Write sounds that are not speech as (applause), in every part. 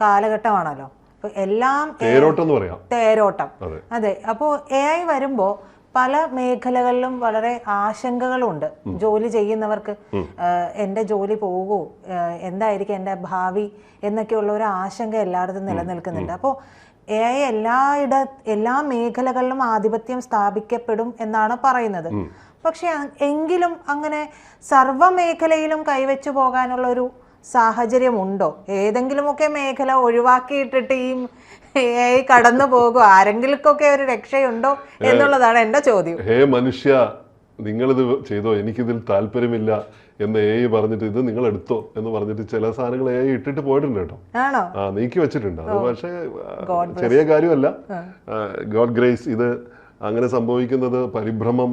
കാലഘട്ടമാണല്ലോ. അപ്പൊ എല്ലാം തേരോട്ടം അതെ. അപ്പോ അപ്പോൾ എ ഐ വരുമ്പോൾ പല മേഖലകളിലും വളരെ ആശങ്കകളുണ്ട്. ജോലി ചെയ്യുന്നവർക്ക് എന്റെ ജോലി പോകുമോ എന്തായിരിക്കും എന്റെ ഭാവി എന്നൊക്കെയുള്ള ഒരു ആശങ്ക എല്ലായിടത്തും നിലനിൽക്കുന്നുണ്ട്. അപ്പോൾ എ ഐ എല്ലായിട എല്ലാ മേഖലകളിലും ആധിപത്യം സ്ഥാപിക്കപ്പെടും എന്നാണ് പറയുന്നത്. പക്ഷെ എങ്കിലും അങ്ങനെ സർവ മേഖലയിലും കൈവച്ചു പോകാനുള്ള ഒരു സാഹചര്യമുണ്ടോ? ഏതെങ്കിലുമൊക്കെ മേഖല ഒഴിവാക്കിയിട്ടിട്ട് ഈ ഐ കടന്നു പോകുമോ ആരെങ്കിലുമൊക്കെ ഒരു രക്ഷയുണ്ടോ എന്നുള്ളതാണ് എന്റെ ചോദ്യം. ഹേ മനുഷ്യ നിങ്ങളിത് ചെയ്തോ? എനിക്കിതിൽ താല്പര്യമില്ല എന്ന് എ പറഞ്ഞിട്ട് ഇത് നിങ്ങൾ എടുത്തോ എന്ന് പറഞ്ഞിട്ട് ചില സാധനങ്ങൾ എ ഇട്ടിട്ട് പോയിട്ടുണ്ട് കേട്ടോ. ആ നീക്കി വെച്ചിട്ടുണ്ട്. അത് പക്ഷേ ചെറിയ കാര്യമല്ല. ഗോഡ് ഗ്രേസ് ഇത് അങ്ങനെ സംഭവിക്കുന്നത് പരിഭ്രമം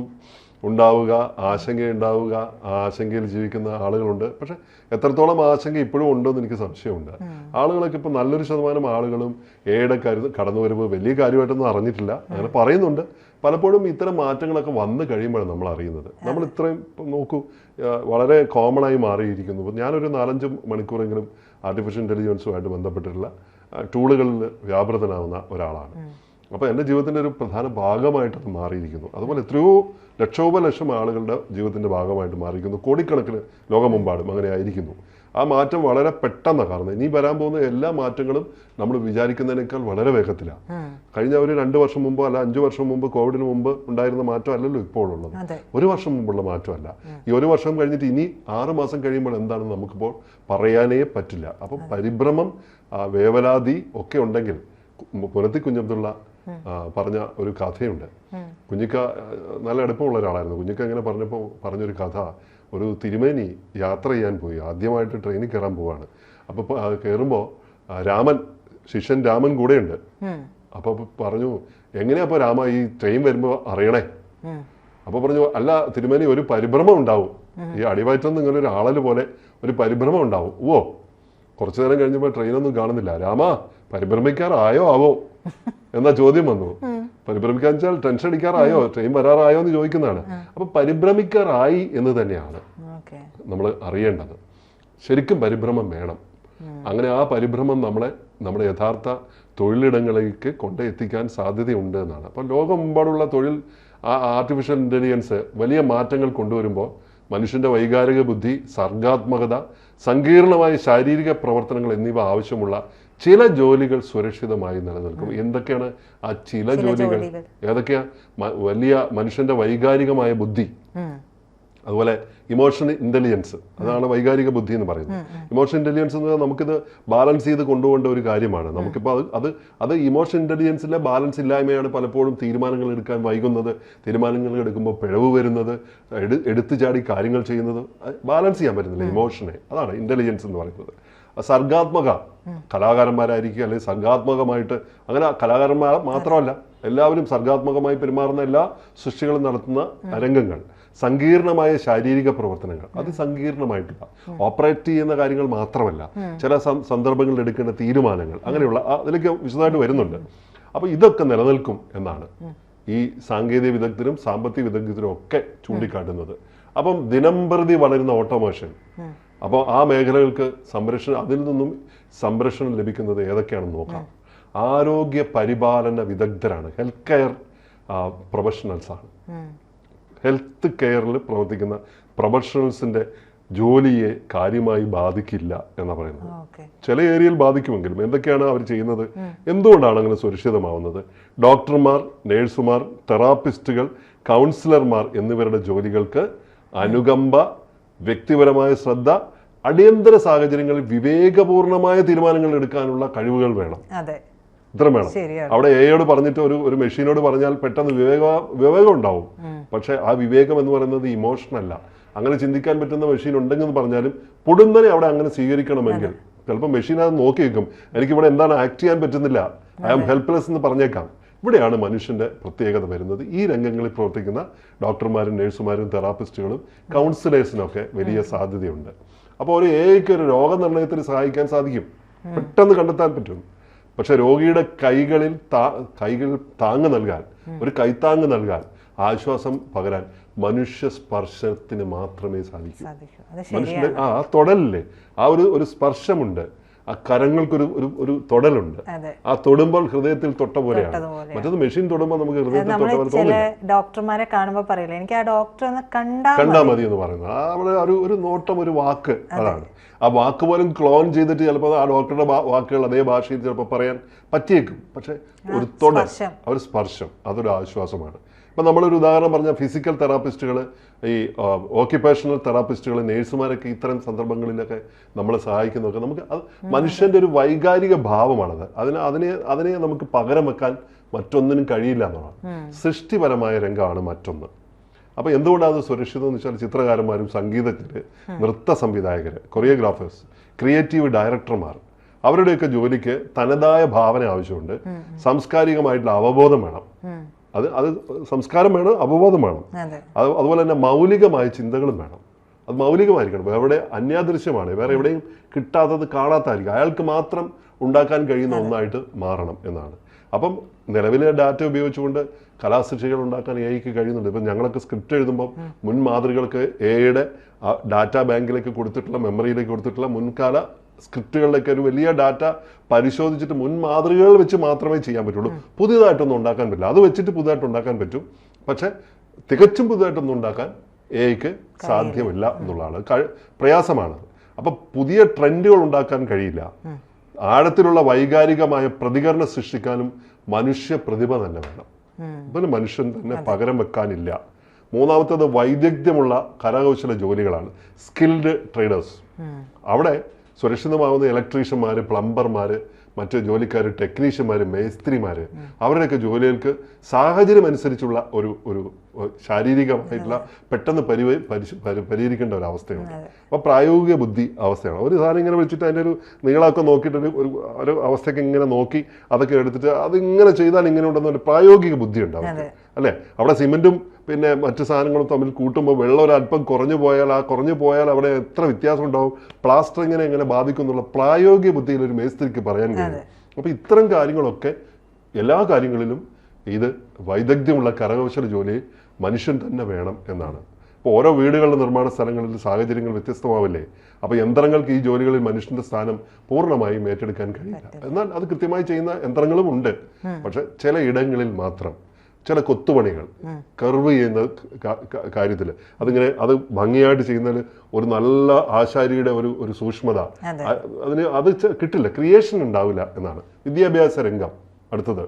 ഉണ്ടാവുക ആശങ്കയുണ്ടാവുക ആ ആശങ്കയിൽ ജീവിക്കുന്ന ആളുകളുണ്ട്. പക്ഷെ എത്രത്തോളം ആശങ്ക ഇപ്പോഴും ഉണ്ടോ എന്ന് എനിക്ക് സംശയമുണ്ട്. ആളുകളൊക്കെ ഇപ്പം നല്ലൊരു ശതമാനം ആളുകളും എയുടെ കരു കടന്നു വരുമ്പോൾ വലിയ കാര്യമായിട്ടൊന്നും അറിഞ്ഞിട്ടില്ല. അങ്ങനെ പറയുന്നുണ്ട്. പലപ്പോഴും ഇത്തരം മാറ്റങ്ങളൊക്കെ വന്നു കഴിയുമ്പോഴാണ് നമ്മൾ അറിയുന്നത്. നമ്മൾ ഇത്രയും നോക്കൂ വളരെ കോമൺ ആയി മാറിയിരിക്കുന്നു. ഞാനൊരു നാലഞ്ച് മണിക്കൂറെങ്കിലും ആർട്ടിഫിഷ്യൽ ഇന്റലിജൻസുമായിട്ട് ബന്ധപ്പെട്ടിട്ടുള്ള ടൂളുകളിൽ വ്യാപൃതനാവുന്ന ഒരാളാണ്. അപ്പോൾ എന്റെ ജീവിതത്തിന്റെ ഒരു പ്രധാന ഭാഗമായിട്ട് അത് മാറിയിരിക്കുന്നു. അതുപോലെ എത്രയോ ലക്ഷോപലക്ഷം ആളുകളുടെ ജീവിതത്തിന്റെ ഭാഗമായിട്ട് മാറിയിരിക്കുന്നു. കോടിക്കണക്കിന് ലോകമെമ്പാടും അങ്ങനെ ആയിരിക്കുന്നു. ആ മാറ്റം വളരെ പെട്ടെന്നാണ് കാരണം. ഇനി വരാൻ പോകുന്ന എല്ലാ മാറ്റങ്ങളും നമ്മൾ വിചാരിക്കുന്നതിനേക്കാൾ വളരെ വേഗത്തിലാണ് കഴിഞ്ഞ ഒരു രണ്ട് വർഷം മുമ്പോ അല്ല അഞ്ചു വർഷം മുമ്പ് കോവിഡിന് മുമ്പ് ഉണ്ടായിരുന്ന മാറ്റം അല്ലല്ലോ ഇപ്പോഴുള്ളത് ഒരു വർഷം മുമ്പുള്ള മാറ്റമല്ല. ഈ ഒരു വർഷം കഴിഞ്ഞിട്ട് ഇനി ആറ് മാസം കഴിയുമ്പോൾ എന്താണെന്ന് നമുക്കിപ്പോൾ പറയാനേ പറ്റില്ല. അപ്പം പരിഭ്രമം വേവലാതി ഒക്കെ ഉണ്ടെങ്കിൽ പുനത്തി കുഞ്ഞബ്ദുള്ള പറഞ്ഞ ഒരു കഥയുണ്ട്. കുഞ്ഞിക്ക നല്ല അടുപ്പമുള്ള ഒരാളായിരുന്നു. കുഞ്ഞിക്ക ഇങ്ങനെ പറഞ്ഞപ്പോൾ പറഞ്ഞൊരു കഥ. ഒരു തിരുമേനി യാത്ര ചെയ്യാൻ പോയി. ആദ്യമായിട്ട് ട്രെയിനിൽ കയറാൻ പോവാണ്. അപ്പോൾ കയറുമ്പോൾ രാമൻ ശിഷ്യൻ രാമൻ കൂടെയുണ്ട്. അപ്പോൾ പറഞ്ഞു എങ്ങനെയാപ്പോ രാമ ഈ ട്രെയിൻ വരുമ്പോൾ അറിയണേ? അപ്പോൾ അപ്പൊ പറഞ്ഞു അല്ല തിരുമേനി ഒരു പരിഭ്രമം ഉണ്ടാവും. ഈ അടിവയറ്റം ഇങ്ങനെ ഒരു ആളൽ പോലെ ഒരു പരിഭ്രമം ഉണ്ടാവും. ഓ കുറച്ചു നേരം കഴിഞ്ഞപ്പോൾ ട്രെയിനൊന്നും കാണുന്നില്ല. രാമ പരിഭ്രമിക്കാറായോ ആവോ? (laughs) എന്നാ ചോദ്യം വന്നു. പരിഭ്രമിക്കാൻ വെച്ചാൽ ടെൻഷൻ അടിക്കാറായോ? ട്രെയിൻ വരാറായോ എന്ന് ചോദിക്കുന്നതാണ്. അപ്പൊ പരിഭ്രമിക്കാറായി എന്ന് തന്നെയാണ് നമ്മൾ അറിയേണ്ടത്. ശരിക്കും പരിഭ്രമം വേണം. അങ്ങനെ ആ പരിഭ്രമം നമ്മളെ നമ്മുടെ യഥാർത്ഥ തൊഴിലിടങ്ങളിലേക്ക് കൊണ്ടെത്തിക്കാൻ സാധ്യതയുണ്ട് എന്നാണ്. അപ്പോൾ ലോകമെമ്പാടുള്ള തൊഴിൽ ആ ആർട്ടിഫിഷ്യൽ ഇന്റലിജൻസ് വലിയ മാറ്റങ്ങൾ കൊണ്ടുവരുമ്പോൾ മനുഷ്യന്റെ വൈകാരിക ബുദ്ധി സർഗാത്മകത സങ്കീർണമായ ശാരീരിക പ്രവർത്തനങ്ങൾ എന്നിവ ആവശ്യമുള്ള ചില ജോലികൾ സുരക്ഷിതമായി നിലനിൽക്കും. എന്തൊക്കെയാണ് ആ ചില ജോലികൾ. ഏതൊക്കെയാ? വലിയ മനുഷ്യന്റെ വൈകാരികമായ ബുദ്ധി. അതുപോലെ ഇമോഷണൽ ഇന്റലിജൻസ്. അതാണ് വൈകാരിക ബുദ്ധി എന്ന് പറയുന്നത്. ഇമോഷൻ ഇന്റലിജൻസ് എന്ന് പറഞ്ഞാൽ നമുക്കിത് ബാലൻസ് ചെയ്ത് കൊണ്ടുപോകേണ്ട ഒരു കാര്യമാണ്. നമുക്കിപ്പോൾ അത് അത് അത് ഇമോഷൻ ഇന്റലിജൻസിലെ ബാലൻസ് ഇല്ലായ്മയാണ് പലപ്പോഴും തീരുമാനങ്ങൾ എടുക്കാൻ വൈകുന്നത്. തീരുമാനങ്ങൾ എടുക്കുമ്പോൾ പിഴവ് വരുന്നത് എടു എടുത്തു ചാടി കാര്യങ്ങൾ ചെയ്യുന്നത്. ബാലൻസ് ചെയ്യാൻ പറ്റുന്നില്ല ഇമോഷനെ. അതാണ് ഇന്റലിജൻസ് എന്ന് പറയുന്നത്. സർഗാത്മക കലാകാരന്മാരായിരിക്കും അല്ലെങ്കിൽ സർഗാത്മകമായിട്ട് അങ്ങനെ കലാകാരന്മാർ മാത്രമല്ല എല്ലാവരും സർഗാത്മകമായി പെരുമാറുന്ന എല്ലാ സൃഷ്ടികളും നടത്തുന്ന രംഗങ്ങൾ സങ്കീർണമായ ശാരീരിക പ്രവർത്തനങ്ങൾ അത് സങ്കീർണമായിട്ടുള്ള ഓപ്പറേറ്റ് ചെയ്യുന്ന കാര്യങ്ങൾ മാത്രമല്ല ചില സന്ദർഭങ്ങളിൽ എടുക്കേണ്ട തീരുമാനങ്ങൾ അങ്ങനെയുള്ള അതിലേക്ക് വിശദമായിട്ട് വരുന്നുണ്ട്. അപ്പോൾ ഇതൊക്കെ നിലനിൽക്കും എന്നാണ് ഈ സാങ്കേതിക വിദഗ്ധരും സാമ്പത്തിക വിദഗ്ധരും ഒക്കെ ചൂണ്ടിക്കാട്ടുന്നത്. അപ്പം ദിനംപ്രതി വളരുന്ന ഓട്ടോമേഷൻ അപ്പോൾ ആ മേഖലകൾക്ക് സംരക്ഷണം അതിൽ നിന്നും സംരക്ഷണം ലഭിക്കുന്നത് ഏതൊക്കെയാണെന്ന് നോക്കാം. ആരോഗ്യ പരിപാലന വിദഗ്ധരാണ്. ഹെൽത്ത് കെയർ പ്രൊഫഷണൽസാണ് ആണ്. ഹെൽത്ത് കെയറിൽ പ്രവർത്തിക്കുന്ന പ്രൊഫഷണൽസിന്റെ ജോലിയെ കാര്യമായി ബാധിക്കില്ല എന്നാ പറയുന്നത്. ചില ഏരിയയിൽ ബാധിക്കുമെങ്കിലും എന്തൊക്കെയാണ് അവർ ചെയ്യുന്നത്? എന്തുകൊണ്ടാണ് അങ്ങനെ സുരക്ഷിതമാവുന്നത്? ഡോക്ടർമാർ നേഴ്സുമാർ തെറാപ്പിസ്റ്റുകൾ കൗൺസിലർമാർ എന്നിവരുടെ ജോലികൾക്ക് അനുകമ്പ വ്യക്തിപരമായ ശ്രദ്ധ അടിയന്തര സാഹചര്യങ്ങളിൽ വിവേകപൂർണമായ തീരുമാനങ്ങൾ എടുക്കാനുള്ള കഴിവുകൾ വേണം. അതെ. ഇത്രയും വേണം. അവിടെ എയോട് പറഞ്ഞിട്ട് ഒരു ഒരു മെഷീനോട് പറഞ്ഞാൽ പെട്ടെന്ന് വിവേക വിവേകം ഉണ്ടാവും പക്ഷെ ആ വിവേകം എന്ന് പറയുന്നത് ഇമോഷൻ അല്ല. അങ്ങനെ ചിന്തിക്കാൻ പറ്റുന്ന മെഷീൻ ഉണ്ടെങ്കിൽ പറഞ്ഞാലും പൊടുന്നനെ അവിടെ അങ്ങനെ സ്വീകരിക്കണമെങ്കിൽ ചിലപ്പോൾ മെഷീൻ അത് നോക്കി വെക്കും. എനിക്കിവിടെ എന്താണ് ആക്ട് ചെയ്യാൻ പറ്റുന്നില്ല. ഐ ആം ഹെൽപ്ലെസ് എന്ന് പറഞ്ഞേക്കാം. ഇവിടെയാണ് മനുഷ്യന്റെ പ്രത്യേകത വരുന്നത്. ഈ രംഗങ്ങളിൽ പ്രവർത്തിക്കുന്ന ഡോക്ടർമാരും നഴ്സുമാരും തെറാപ്പിസ്റ്റുകളും കൗൺസിലേഴ്സിനൊക്കെ വലിയ സാധ്യതയുണ്ട്. അപ്പോൾ ഒരു എഐക്ക് ഒരു രോഗനിർണയത്തിന് സഹായിക്കാൻ സാധിക്കും. പെട്ടെന്ന് കണ്ടെത്താൻ പറ്റും. പക്ഷെ രോഗിയുടെ കൈകളിൽ താ- കൈകളിൽ താങ്ങ് നൽകാൻ ഒരു കൈത്താങ്ങ് നൽകാൻ ആശ്വാസം പകരാൻ മനുഷ്യ സ്പർശത്തിന് മാത്രമേ സാധിക്കൂ. മനുഷ്യന്റെ ആ ആ തൊടലില്ലേ ആ ഒരു ഒരു സ്പർശമുണ്ട്. ആ കരങ്ങൾക്കൊരു ഒരു ഒരു തൊടലുണ്ട്. ആ തൊടുമ്പോൾ ഹൃദയത്തിൽ തൊട്ട പോലെയാണ്. മറ്റൊന്ന് മറ്റത് മെഷീൻ തൊടുമ്പോൾ നമുക്ക് ഹൃദയത്തിൽ തൊട്ട പോലെ തോന്നില്ല. ഡോക്ടർമാരെ കാണുമ്പോൾ പറയില്ല എനിക്ക് ആ ഡോക്ടർ കണ്ടാ മതി. എന്ന് പറയുന്നത്. ആ അവിടെ ഒരു ഒരു നോട്ടം ഒരു വാക്ക് അതാണ്. ആ വാക്ക് പോലും ക്ലോൺ ചെയ്തിട്ട് ചിലപ്പോൾ ആ ഡോക്ടറുടെ വാക്കുകൾ അതേ ഭാഷയിൽ ചിലപ്പോൾ പറയാൻ പറ്റിയേക്കും. പക്ഷെ ഒരു തൊട സ്പർശം. ഒരു സ്പർശം അതൊരു ആശ്വാസമാണ്. ഇപ്പം നമ്മളൊരു ഉദാഹരണം പറഞ്ഞാൽ ഫിസിക്കൽ തെറാപ്പിസ്റ്റുകൾ ഈ ഓക്യുപ്പേഷണൽ തെറാപ്പിസ്റ്റുകൾ നേഴ്സുമാരൊക്കെ ഇത്തരം സന്ദർഭങ്ങളിലൊക്കെ നമ്മളെ സഹായിക്കുന്നതൊക്കെ നമുക്ക് അത് മനുഷ്യന്റെ ഒരു വൈകാരിക ഭാവമാണത്. അതിന് അതിനെ അതിനെ നമുക്ക് പകരം വെക്കാൻ മറ്റൊന്നിനും കഴിയില്ല എന്നുള്ളതാണ്. സൃഷ്ടിപരമായ രംഗമാണ് മറ്റൊന്ന്. അപ്പോൾ എന്തുകൊണ്ടാണ് അത് സുരക്ഷിതം എന്ന് വെച്ചാൽ ചിത്രകാരന്മാരും സംഗീതജ്ഞര് നൃത്ത സംവിധായകര് കൊറിയോഗ്രാഫേഴ്സ് ക്രിയേറ്റീവ് ഡയറക്ടർമാർ അവരുടെയൊക്കെ ജോലിക്ക് തനതായ ഭാവന ആവശ്യമുണ്ട്. സാംസ്കാരികമായിട്ടുള്ള അവബോധം വേണം. അത് അത് സംസ്കാരം വേണം അപബോധം വേണം. അതെ. അത് അതുപോലെ തന്നെ മൗലികമായ ചിന്തകളും വേണം. അത് മൗലികമായിരിക്കണം. എവിടെ അന്യാദൃശ്യമാണ് വേറെ എവിടെയും കിട്ടാത്തത് കാണാത്തായിരിക്കും. അയാൾക്ക് മാത്രം ഉണ്ടാക്കാൻ കഴിയുന്ന ഒന്നായിട്ട് മാറണം എന്നാണ്. അപ്പം നിലവിലെ ഡാറ്റ ഉപയോഗിച്ചുകൊണ്ട് കലാസൃഷ്ടികൾ ഉണ്ടാക്കാൻ എ ഐക്ക് കഴിയുന്നുണ്ട്. ഇപ്പം ഞങ്ങളൊക്കെ സ്ക്രിപ്റ്റ് എഴുതുമ്പോൾ മുൻ മാതൃകൾക്ക് എയുടെ ഡാറ്റാ ബാങ്കിലേക്ക് കൊടുത്തിട്ടുള്ള മെമ്മറിയിലേക്ക് കൊടുത്തിട്ടുള്ള മുൻകാല സ്ക്രിപ്റ്റുകളിലേക്ക് ഒരു വലിയ ഡാറ്റ പരിശോധിച്ചിട്ട് മുൻ മാതൃകകൾ വെച്ച് മാത്രമേ ചെയ്യാൻ പറ്റുള്ളൂ. പുതിയതായിട്ടൊന്നും ഉണ്ടാക്കാൻ പറ്റില്ല. അത് വെച്ചിട്ട് പുതുതായിട്ട് ഉണ്ടാക്കാൻ പറ്റും. പക്ഷെ തികച്ചും പുതുതായിട്ടൊന്നും ഉണ്ടാക്കാൻ എഐക്ക് സാധ്യമല്ല എന്നുള്ളതാണ്. പ്രയാസമാണ്. അപ്പൊ പുതിയ ട്രെൻഡുകൾ ഉണ്ടാക്കാൻ കഴിയില്ല. ആഴത്തിലുള്ള വൈകാരികമായ പ്രതികരണം സൃഷ്ടിക്കാനും മനുഷ്യ പ്രതിഭ തന്നെ വേണം. ഇതിന് മനുഷ്യൻ തന്നെ പകരം വെക്കാനില്ല. മൂന്നാമത്തേത് വൈദഗ്ധ്യമുള്ള കരകൗശല ജോലികളാണ്. Skilled traders. അവിടെ സുരക്ഷിതമാവുന്ന ഇലക്ട്രീഷ്യന്മാര് പ്ലംബർമാര് മറ്റ് ജോലിക്കാർ ടെക്നീഷ്യന്മാർ മേസ്ത്രിമാർ അവരുടെയൊക്കെ ജോലികൾക്ക് സാഹചര്യം അനുസരിച്ചുള്ള ഒരു ഒരു ശാരീരികമായിട്ടുള്ള പെട്ടെന്ന് പരി പരിഹരിക്കേണ്ട ഒരു അവസ്ഥയുണ്ട്. അപ്പോൾ പ്രായോഗിക ബുദ്ധി അവസ്ഥയാണ്. ഒരു സാധനം ഇങ്ങനെ വിളിച്ചിട്ട് അതിന്റെ ഒരു നീളമൊക്കെ നോക്കിയിട്ട് ഒരു ഒരു അവസ്ഥയ്ക്ക് ഇങ്ങനെ നോക്കി അതൊക്കെ എടുത്തിട്ട് അത് ഇങ്ങനെ ചെയ്താൽ ഇങ്ങനെ ഉണ്ടെന്ന് ഒരു പ്രായോഗിക ബുദ്ധി ഉണ്ടാവും അല്ലേ? അവിടെ സിമെന്റും പിന്നെ മറ്റു സാധനങ്ങളും തമ്മിൽ കൂട്ടുമ്പോൾ വെള്ളം ഒരു അല്പം കുറഞ്ഞു പോയാൽ ആ കുറഞ്ഞു പോയാൽ അവിടെ എത്ര വ്യത്യാസം ഉണ്ടാവും? പ്ലാസ്റ്ററിങ്ങിനെ എങ്ങനെ ബാധിക്കും എന്നുള്ള പ്രായോഗിക ബുദ്ധിയിൽ ഒരു മേസ്ത്രിക്ക് പറയാൻ അപ്പൊ ഇത്തരം കാര്യങ്ങളൊക്കെ എല്ലാ കാര്യങ്ങളിലും ഇത് വൈദഗ്ധ്യമുള്ള കരകൗശല ജോലി മനുഷ്യൻ തന്നെ വേണം എന്നാണ്. ഇപ്പോൾ ഓരോ വീടുകളുടെ നിർമ്മാണ സ്ഥലങ്ങളിൽ സാഹചര്യങ്ങൾ വ്യത്യസ്തമാവില്ലേ? അപ്പോൾ യന്ത്രങ്ങൾക്ക് ഈ ജോലികളിൽ മനുഷ്യന്റെ സ്ഥാനം പൂർണമായും ഏറ്റെടുക്കാൻ കഴിയില്ല. എന്നാൽ അത് കൃത്യമായി ചെയ്യുന്ന യന്ത്രങ്ങളും ഉണ്ട്. പക്ഷെ ചില ഇടങ്ങളിൽ മാത്രം. ചില കൊത്തുപണികൾ. കർവ് ചെയ്യുന്ന കാര്യത്തിൽ. അതിങ്ങനെ അത് ഭംഗിയായിട്ട് ചെയ്യുന്നതിൽ ഒരു നല്ല ആശാരിയുടെ ഒരു ഒരു സൂക്ഷ്മത. അതെ. അതിന് അത് കിട്ടില്ല. ക്രിയേഷൻ ഉണ്ടാവില്ല എന്നാണ്. വിദ്യാഭ്യാസ രംഗം അടുത്തത്.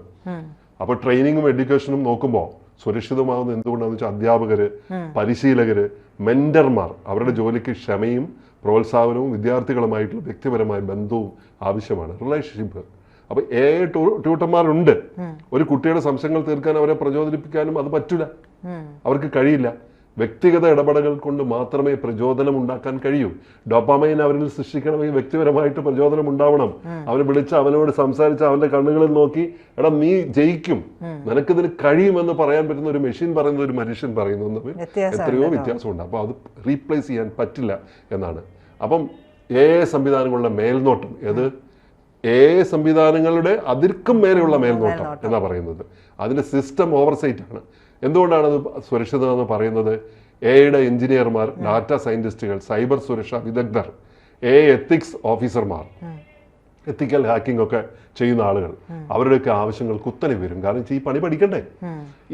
അപ്പോൾ ട്രെയിനിങ്ങും എഡ്യൂക്കേഷനും നോക്കുമ്പോൾ സുരക്ഷിതമാകുന്ന എന്തുകൊണ്ടാണെന്ന് വെച്ചാൽ അധ്യാപകര് പരിശീലകര് മെന്റർമാർ അവരുടെ ജോലിക്ക് ക്ഷമയും പ്രോത്സാഹനവും വിദ്യാർത്ഥികളുമായിട്ടുള്ള വ്യക്തിപരമായ ബന്ധവും ആവശ്യമാണ്. റിലേഷൻഷിപ്പ് അപ്പൊ ഏ ട്യൂട്ടർമാരുണ്ട്. ഒരു കുട്ടിയുടെ സംശയങ്ങൾ തീർക്കാൻ അവരെ പ്രചോദിപ്പിക്കാനും അത് പറ്റില്ല. അവർക്ക് കഴിയില്ല. വ്യക്തിഗത ഇടപെടലുകൾ കൊണ്ട് മാത്രമേ പ്രചോദനം ഉണ്ടാക്കാൻ കഴിയൂ. ഡോപ്പാമൈൻ അവരിൽ സൃഷ്ടിക്കണമെങ്കിൽ വ്യക്തിപരമായിട്ട് പ്രചോദനം ഉണ്ടാവണം. അവനെ വിളിച്ച് അവനോട് സംസാരിച്ച് അവന്റെ കണ്ണുകളിൽ നോക്കി എടാ നീ ജയിക്കും. നിനക്കിതിന് കഴിയുമെന്ന് പറയാൻ പറ്റുന്ന ഒരു മെഷീൻ പറയുന്നത് ഒരു മനുഷ്യൻ പറയുന്നത് എത്രയോ വ്യത്യാസമുണ്ട്. അപ്പോൾ അത് റീപ്ലേസ് ചെയ്യാൻ പറ്റില്ല എന്നാണ്. അപ്പം ഏ സംവിധാനങ്ങളുടെ മേൽനോട്ടം ഏത്? ഏ സംവിധാനങ്ങളുടെ അതിർക്കും മേലെയുള്ള മേൽനോട്ടം എന്നാ പറയുന്നത്. അതിന്റെ സിസ്റ്റം ഓവർസൈറ്റ് ആണ്. എന്തുകൊണ്ടാണ് അത് സുരക്ഷിതമെന്ന് പറയുന്നത്? എയുടെ എഞ്ചിനീയർമാർ ഡാറ്റ സയന്റിസ്റ്റുകൾ സൈബർ സുരക്ഷാ വിദഗ്ധർ എ എത്തിക്സ് ഓഫീസർമാർ എത്തിക്കൽ ഹാക്കിംഗ് ഒക്കെ ചെയ്യുന്ന ആളുകൾ. അവരുടെയൊക്കെ ആവശ്യങ്ങൾ കുത്തനെ വരും. കാരണം ഈ പണി പഠിക്കണ്ടേ?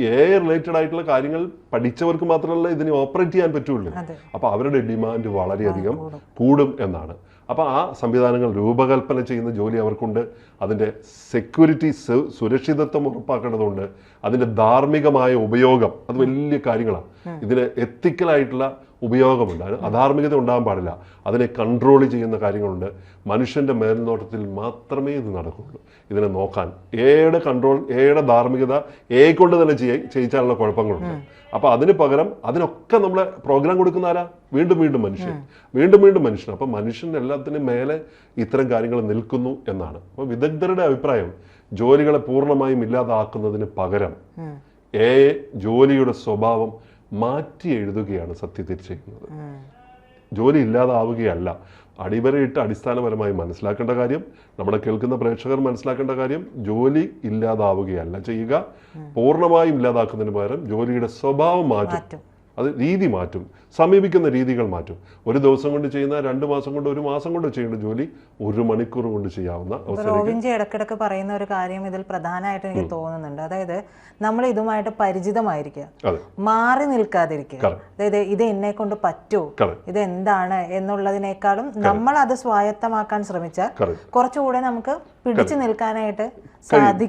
എ റിലേറ്റഡ് ആയിട്ടുള്ള കാര്യങ്ങൾ പഠിച്ചവർക്ക് മാത്രമല്ല ഇതിനെ ഓപ്പറേറ്റ് ചെയ്യാൻ പറ്റുള്ളൂ. അപ്പൊ അവരുടെ ഡിമാൻഡ് വളരെയധികം കൂടും. എന്നാണ്. അപ്പൊ ആ സംവിധാനങ്ങൾ രൂപകൽപ്പന ചെയ്യുന്ന ജോലി അവർക്കുണ്ട്. അതിന്റെ സെക്യൂരിറ്റി സുരക്ഷിതത്വം ഉറപ്പാക്കേണ്ടതുണ്ട്. അതിന്റെ ധാർമ്മികമായ ഉപയോഗം അത് വലിയ കാര്യങ്ങളാണ്. ഇതിന് എത്തിക്കലായിട്ടുള്ള ഉപയോഗമുണ്ട്. അതിന് അധാർമികത ഉണ്ടാകാൻ പാടില്ല. അതിനെ കൺട്രോൾ ചെയ്യുന്ന കാര്യങ്ങളുണ്ട്. മനുഷ്യന്റെ മേൽനോട്ടത്തിൽ മാത്രമേ ഇത് നടക്കുകയുള്ളൂ ഇതിനെ നോക്കാൻ എയുടെ കൺട്രോൾ എയുടെ ധാർമ്മികത എ കൊണ്ട് തന്നെ ചെയ്യ- ചെയ്യിച്ചാലുള്ള കുഴപ്പങ്ങളുണ്ട്. അപ്പോൾ അതിന് പകരം അതിനൊക്കെ നമ്മളെ പ്രോഗ്രാം കൊടുക്കുന്ന ആരാ? വീണ്ടും വീണ്ടും മനുഷ്യൻ. വീണ്ടും വീണ്ടും മനുഷ്യൻ. അപ്പൊ മനുഷ്യൻ എല്ലാത്തിനും മേലെ ഇത്തരം കാര്യങ്ങൾ നിൽക്കുന്നു എന്നാണ്. അപ്പോൾ വിദഗ്ധരുടെ അഭിപ്രായം ജോലികളെ പൂർണമായും ഇല്ലാതാക്കുന്നതിന് പകരം എ ജോലിയുടെ സ്വഭാവം മാറ്റി എഴുതുകയാണ് സത്യത്തിൽ ചെയ്യുന്നത് ജോലി ഇല്ലാതാവുകയല്ല. അടിവരയിട്ട് അടിസ്ഥാനപരമായി മനസ്സിലാക്കേണ്ട കാര്യം നമ്മുടെ കേൾക്കുന്ന പ്രേക്ഷകർ മനസ്സിലാക്കേണ്ട കാര്യം ജോലി ഇല്ലാതാവുകയല്ല ചെയ്യുക. പൂർണമായും ഇല്ലാതാക്കുന്നതിന് പകരം ജോലിയുടെ സ്വഭാവം മാറ്റും. മാറ്റും. അത് രീതി മാറ്റും. സമീപിക്കുന്ന രീതികൾ മാറ്റും. ഒരു ദിവസം കൊണ്ട് ചെയ്യുന്ന രണ്ട് മാസം കൊണ്ട് ഒരു മാസം കൊണ്ട് ചെയ്യേണ്ട ജോലി ഒരു മണിക്കൂർ കൊണ്ട് ചെയ്യാവുന്ന റോബിൻജി ഇടക്കിടക്ക് പറയുന്ന ഒരു കാര്യം ഇതിൽ പ്രധാനമായിട്ട് എനിക്ക് തോന്നുന്നുണ്ട്. അതായത് നമ്മൾ ഇതുമായിട്ട് പരിചിതമായിരിക്കുക. മാറി നിൽക്കാതിരിക്കുക. അതായത് ഇത് എന്നെ കൊണ്ട് പറ്റുമോ ഇത് എന്താണ് എന്നുള്ളതിനേക്കാളും നമ്മൾ അത് സ്വായത്തമാക്കാൻ ശ്രമിച്ചാൽ. കുറച്ചുകൂടെ നമുക്ക് പിടിച്ചു നിൽക്കാനായിട്ട്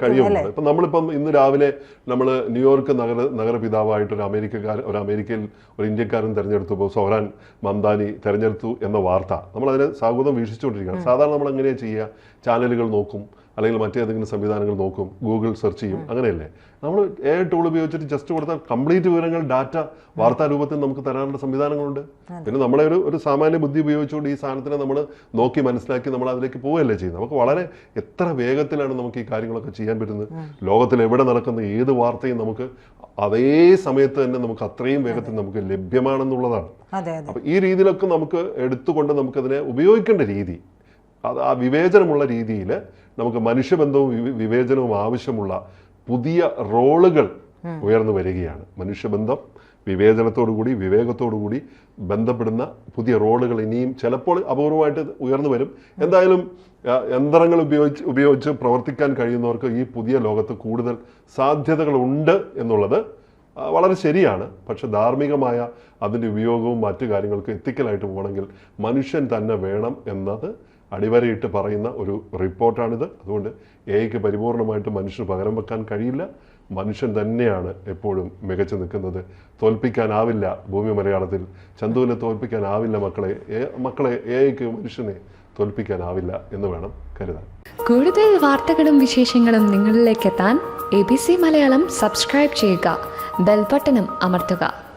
കഴിയുന്നുണ്ട്. ഇപ്പം നമ്മളിപ്പം ഇന്ന് രാവിലെ നമ്മൾ ന്യൂയോർക്ക് നഗര നഗരപിതാവായിട്ട് ഒരു അമേരിക്കക്കാരൻ ഒരു അമേരിക്കയിൽ ഒരു ഇന്ത്യക്കാരൻ തെരഞ്ഞെടുത്തപ്പോൾ സോഹ്രാൻ മംദാനി തെരഞ്ഞെടുത്തു എന്ന വാർത്ത നമ്മളതിനെ സ്വാഗതം വീക്ഷിച്ചുകൊണ്ടിരിക്കുകയാണ്. സാധാരണ നമ്മൾ എങ്ങനെയാണ് ചെയ്യുക? ചാനലുകൾ നോക്കും അല്ലെങ്കിൽ മറ്റേതെങ്കിലും സംവിധാനങ്ങൾ നോക്കും ഗൂഗിൾ സെർച്ച് ചെയ്യും അങ്ങനെയല്ലേ? നമ്മൾ എ ടൂൾ ഉപയോഗിച്ചിട്ട് ജസ്റ്റ് കൊടുത്താൽ കംപ്ലീറ്റ് വിവരങ്ങൾ ഡാറ്റ വാർത്താ രൂപത്തിൽ നമുക്ക് തരാനുള്ള സംവിധാനങ്ങളുണ്ട്. പിന്നെ നമ്മളെ ഒരു ഒരു സാമാന്യ ബുദ്ധി ഉപയോഗിച്ചുകൊണ്ട് ഈ സാധനത്തിനെ നമ്മൾ നോക്കി മനസ്സിലാക്കി നമ്മൾ അതിലേക്ക് പോവുകയല്ലേ ചെയ്യുന്നത്. നമുക്ക് വളരെ എത്ര വേഗത്തിലാണ് നമുക്ക് ഈ കാര്യങ്ങളൊക്കെ ചെയ്യാൻ പറ്റുന്നത്? ലോകത്തിൽ എവിടെ നടക്കുന്ന ഏത് വാർത്തയും നമുക്ക് അതേ സമയത്ത് തന്നെ നമുക്ക് അത്രയും വേഗത്തിൽ നമുക്ക് ലഭ്യമാണെന്നുള്ളതാണ്. അപ്പൊ ഈ രീതിയിലൊക്കെ നമുക്ക് എടുത്തുകൊണ്ട് നമുക്കതിനെ ഉപയോഗിക്കേണ്ട രീതി അത് ആ വിവേചനമുള്ള രീതിയിൽ നമുക്ക് മനുഷ്യബന്ധവും വിവേചനവും ആവശ്യമുള്ള പുതിയ റോളുകൾ ഉയർന്നു വരികയാണ്. മനുഷ്യബന്ധം വിവേചനത്തോടുകൂടി വിവേകത്തോടുകൂടി ബന്ധപ്പെടുന്ന പുതിയ റോളുകൾ ഇനിയും ചിലപ്പോൾ അപൂർവമായിട്ട് ഉയർന്നു വരും. എന്തായാലും യന്ത്രങ്ങൾ ഉപയോഗിച്ച് ഉപയോഗിച്ച് പ്രവർത്തിക്കാൻ കഴിയുന്നവർക്ക് ഈ പുതിയ ലോകത്ത് കൂടുതൽ സാധ്യതകളുണ്ട് എന്നുള്ളത് വളരെ ശരിയാണ്. പക്ഷെ ധാർമ്മികമായ അതിന്റെ ഉപയോഗവും മറ്റു കാര്യങ്ങൾക്കും എത്തിക്കലായിട്ട് പോകണമെങ്കിൽ മനുഷ്യൻ തന്നെ വേണം എന്നത് അടിവരയിട്ട് പറയുന്ന ഒരു റിപ്പോർട്ടാണിത്. അതുകൊണ്ട് എയ്ക്ക് പരിപൂർണമായിട്ട് മനുഷ്യന് പകരം വെക്കാൻ കഴിയില്ല. മനുഷ്യൻ തന്നെയാണ് എപ്പോഴും മികച്ചു നിൽക്കുന്നത്. തോൽപ്പിക്കാനാവില്ല ഭൂമി മലയാളത്തിൽ. ചന്തുവിനെ തോൽപ്പിക്കാനാവില്ല മക്കളെ. മക്കളെ എഐക്ക് മനുഷ്യനെ തോൽപ്പിക്കാനാവില്ല എന്ന് വേണം കരുതാൻ. കൂടുതൽ വാർത്തകളും വിശേഷങ്ങളും നിങ്ങളിലേക്ക് എത്താൻ A B C Malayalam subscribe ചെയ്യുക. ബെൽബട്ടനും അമർത്തുക.